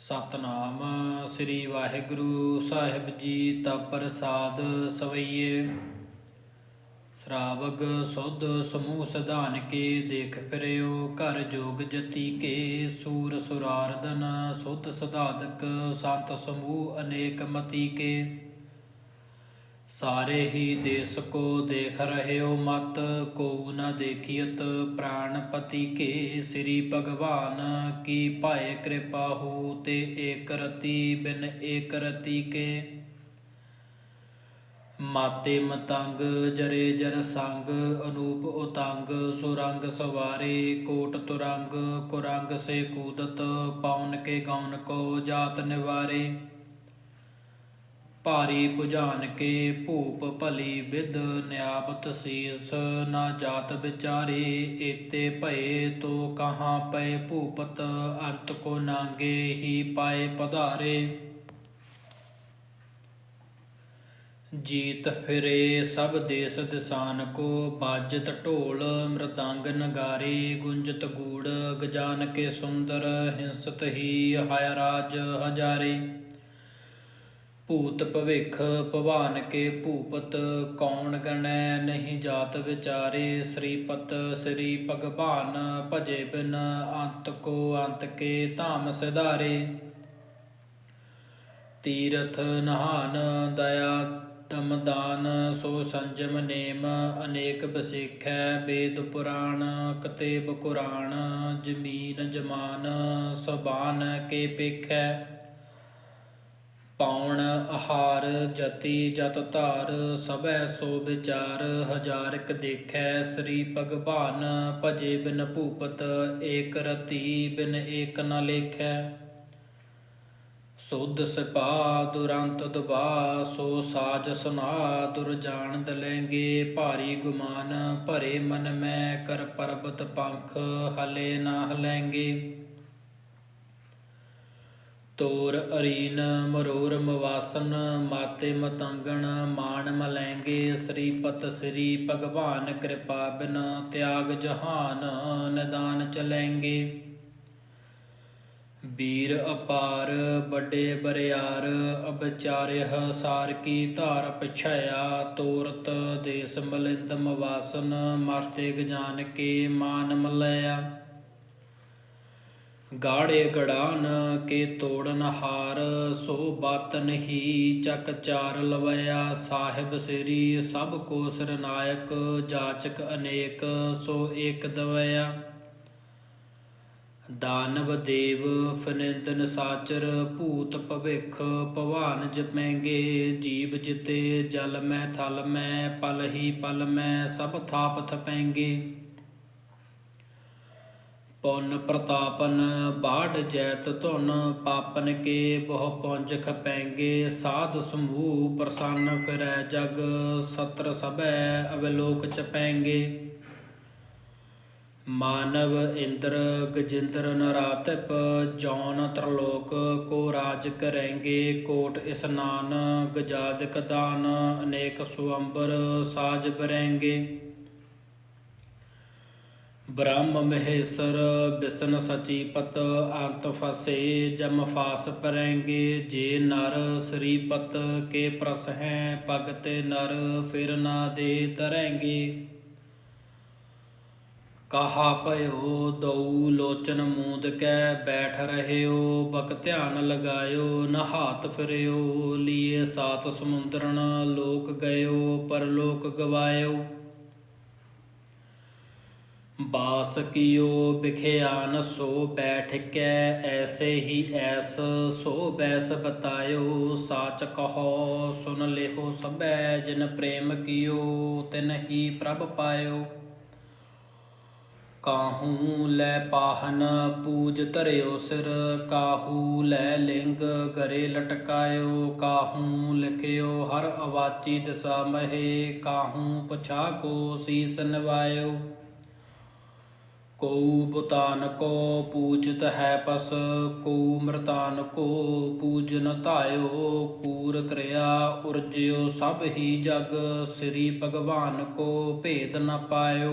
ਸਤਨਾਮ ਸ੍ਰੀ ਵਾਹਿਗੁਰੂ ਸਾਹਿਬ ਜੀ ਤਾ ਪ੍ਰਸਾਦ ਸਵਈਏ। ਸ਼ਰਾਵਗ ਸੁਧ ਸਮੂਹ ਸਧਾਨ ਕੇ ਦੇਖ ਫਿਰਿਓ, ਘਰ ਜੋਗ ਜਤੀ ਕੇ ਸੂਰ ਸੁਰਾਰਦਨ ਸੁਧ ਸਧਾਦਕ ਸੰਤ ਸਮੂਹ ਅਨੇਕ ਮਤੀ ਕੇ। ਸਾਰੇ ਹੀ ਦੇਸ ਕੋ ਦੇਖ ਰਹਿਓ ਮਤ ਕੋ ਨ ਦੇਖੀਅਤ ਪ੍ਰਾਣਪਤੀ ਕੇ ਸ੍ਰੀ ਭਗਵਾਨ, ਕੀ ਭਾਏ ਕਿਰਪਾ ਹੋ ਤੇ ਏਕ ਰਤੀ ਬਿਨ ਏਕ ਰਤੀ ਕੇ। ਮਾਤੇ ਮਤੰਗ, ਜਰੇ ਜਰ ਸੰਗ, ਅਨੂਪ ਉਤੰਗ, ਸੁਰੰਗ ਸਵਾਰੇ, ਕੋਟ ਤੁਰੰਗ, ਕੁਰੰਗ ਸੇ ਕੂਦਤ, ਪਾਉਨ ਕੇ ਗੌਨ ਕੋ ਜਾਤ ਨਿਵਾਰੇ। ਭਾਰੀ ਭੁਜਾਨ ਕੇ ਭੂਪ ਭਲੀ ਵਿਦ ਨਿਆਪਤ ਸੀਸ ਨਾ ਜਾਤ ਵਿਚਾਰੇ, ਏਤੇ ਭਏ ਤੋ ਕਹਾਂ ਪਏ ਭੂਪਤ, ਅੰਤ ਕੋ ਨਾਂਗੇ ਹੀ ਪਾਏ ਪਧਾਰੇ। ਜੀਤ ਫਿਰੇ ਸਭ ਦੇਸ ਦਿਸਾਨ ਕੋ, ਬਾਜਤ ਢੋਲ ਮ੍ਰਦੰਗ ਨਗਾਰੇ, ਗੁੰਜਤ ਗੂੜ ਗਜਾਨ ਕੇ ਸੁੰਦਰ, ਹਿੰਸਤ ਹੀ ਹਾਇ ਰਾਜ ਹਜ਼ਾਰੇ। ਭੂਤ ਭਵਿੱਖ ਭਵਾਨ ਕੇ ਭੂਪਤ, ਕੌਣ ਗਣੈ ਨਹੀਂ ਜਾਤ ਵਿਚਾਰੇ? ਸ੍ਰੀਪਤ ਸ੍ਰੀ ਭਗਵਾਨ, ਭਜੇ ਬਿਨ ਅੰਤ ਕੋ ਅੰਤ ਕੇ ਧਾਮ ਸਿਧਾਰੇ। ਤੀਰਥ ਨਹਾਨ ਦਇਆ ਦਮਦਾਨ ਸੋ ਸੰਜਮ ਨੇਮ ਅਨੇਕ ਬਸਿਖੈ। ਵੇਦ ਪੁਰਾਣ ਕਤੇਬ ਕੁਰਾਨ ਜਮੀਨ ਜਮਾਨ, ਸਬਾਨ ਕੇ ਪੇਖੈ। ਪਾਉਣ ਆਹਾਰ ਜਤੀ ਜਤ ਧਾਰ, ਸਭੈ ਸੋ ਵਿਚਾਰ, ਹਜ਼ਾਰਕ ਦੇਖੈ ਸ੍ਰੀ ਭਗਵਾਨ, ਭਜੇ ਬਿਨ ਭੂਪਤ, ਏਕ ਰਤੀ ਬਿਨ ਏਕ ਨ ਲੇਖੈ। ਸੁਧ ਸਿਪਾ ਦੁਰੰਤ ਦਬਾ ਸੋ ਸਾਜ ਸੁਨਾ ਦੁਰ ਜਾਣ ਦਲੈਂਗੇ ਭਾਰੀ ਗੁਮਾਨ, ਭਰੇ ਮਨ ਮੈਂ ਕਰ ਪਰਬਤ ਪੰਖ, ਹਲੇ ਨਾ ਹਲੈਂਗੇ ਤੋਰ ਅਰੀਨ ਮਰੋਰ ਮਵਾਸਨ ਮਾਤੇ ਮਤੰਗਣ ਮਾਨ ਮਲੈਂਗੇ ਸ੍ਰੀਪਤ ਸ੍ਰੀ ਭਗਵਾਨ ਕਿਰਪਾ ਬਿਨ ਤਿਆਗ ਜਹਾਨ ਨਿਦਾਨ ਚਲੈਂਗੇ ਵੀਰ ਅਪਾਰ ਵੱਡੇ ਬਰਿਆਰ ਅਬਚਾਰਿਹ ਸਾਰ ਕੀ ਧਾਰ ਪਛਾਇਆ ਤੋਰਤ ਦੇਸ ਮਲਿੰਦ ਮਵਾਸਨ ਮਾਤੇ ਗਜਾਨ ਕੇ ਮਾਨ ਮਲਇਆ ਗਾੜੇ ਗੜਾਨ ਕੇ ਤੋੜਨ ਹਾਰ, ਸੋ ਬਾਤਨ ਹੀ ਚੱਕ ਚਾਰ ਲਵਇਆ, ਸਾਹਿਬ ਸ੍ਰੀ ਸਭ ਕੋ ਸਰਨਾਇਕ ਜਾਚਕ ਅਨੇਕ, ਸੋ ਏਕ ਦਵਇਆ। ਦਾਨਵ ਦੇਵ ਫਨਿੰਦਨ ਸਾਚਰ, ਭੂਤ ਭਵਿਖ ਭਵਾਨ ਜਪੈਂਗੇ ਜੀਵ ਜਿਤੇ ਜਲ ਮੈਂ ਥਲ ਮੈਂ, ਪਲ ਹੀ ਪਲ ਮੈਂ, ਸਭ ਥਾਪ ਥਪੈਂਗੇ ਪੁੰਨ ਪ੍ਰਤਾਪਨ ਬਾੜ ਜੈਤ ਧੁਨ, ਪਾਪਨ ਕੇ ਬਹੁ ਪੁੰਜ ਖਪੈਂਗੇ ਸਾਧ ਸਮੂਹ ਪ੍ਰਸੰਨ ਫਿਰੈ ਜਗ, ਸਤਰ ਸਭੈ ਅਵਲੋਕ ਚਪੈਂਗੇ ਮਾਨਵ ਇੰਦਰ ਗਜਿੰਦਰ ਨਰਾਤਪ, ਜੌਨ ਤਰਲੋਕ ਕੋ ਰਾਜ ਕਰੈਂਗੇ, ਕੋਟ ਇਸਨਾਨ ਗਜਾਦਿਕ ਦਾਨ, ਅਨੇਕ ਸੁਅੰਬਰ ਸਾਜ ਬਰੈਂਗੇ ਬ੍ਰਹਮ ਮਹੇਸ਼ਰ, ਬਿਸ਼ਨ ਸਚੀ ਪਤ, ਅੰਤ ਫਸੇ, ਜਮ ਫਾਸ ਪਰੈਂਗੇ, ਜੇ ਨਰ ਸ੍ਰੀਪਤ ਕੇ ਪ੍ਰਸ ਹੈ, ਭਗਤੇ ਨਰ, ਫਿਰ ਨਾ ਦੇ ਤਰੈਂਗੇ। ਕਹਾ ਭਇਓ ਦਉ ਲੋਚਨ ਮੂਦ ਕੈ, ਬੈਠ ਰਹਿਓ, ਬਕ ਧਿਆਨ ਲਗਾਇਓ ਨਹਾਤ ਫਿਰਿਓ, ਲੀਏ ਸਾਤ ਸਮੁੰਦਰਨ ਲੋਕ ਗਇਓ, ਪਰਲੋਕ ਗਵਾਇਓ। ਬਾਸ ਕੀਓ ਬਿਖਿਆਨ ਸੋ ਬੈਠ ਕੈ ਐਸੇ ਹੀ ਐਸ ਸੋ ਬੈਸ ਬਤਾਇਓ, ਸਾਚ ਕਹੋ, ਸੁਨ ਲਿਹੋ ਸਭੈ, ਜਿਨ ਪ੍ਰੇਮ ਕੀਓ, ਤਿਨ ਹੀ ਪ੍ਰਭ ਪਾਇਓ। ਕਾਹੂ ਲੈ ਪਾਹਨ ਪੂਜ ਧਰਿਓ ਸਿਰ, ਕਾਹੂ ਲੈ ਲਿੰਗ ਗਰੇ ਲਟਕਾਇਓ, ਕਾਹੂ ਲਿਖਿਓ ਹਰ ਅਵਾਚੀ ਦਿਸਾ ਮਹੇ, ਕਾਹੂ ਪਛਾ ਕੋ ਸੀਸ ਨਵਾਇਓ। ਕੋ ਬੁਤਾਨ ਕੋ ਪੂਜਤ ਹੈ ਪਸ ਕੋ ਮਰਤਾਨ ਕੋ ਪੂਜਨ ਧਾਇਓ, ਕੂਰ ਕਰਿਆ ਉਰਜਿਓ ਸਭ ਹੀ ਜਗ, ਸ੍ਰੀ ਭਗਵਾਨ ਕੋ ਭੇਦ ਨ ਪਾਇਓ।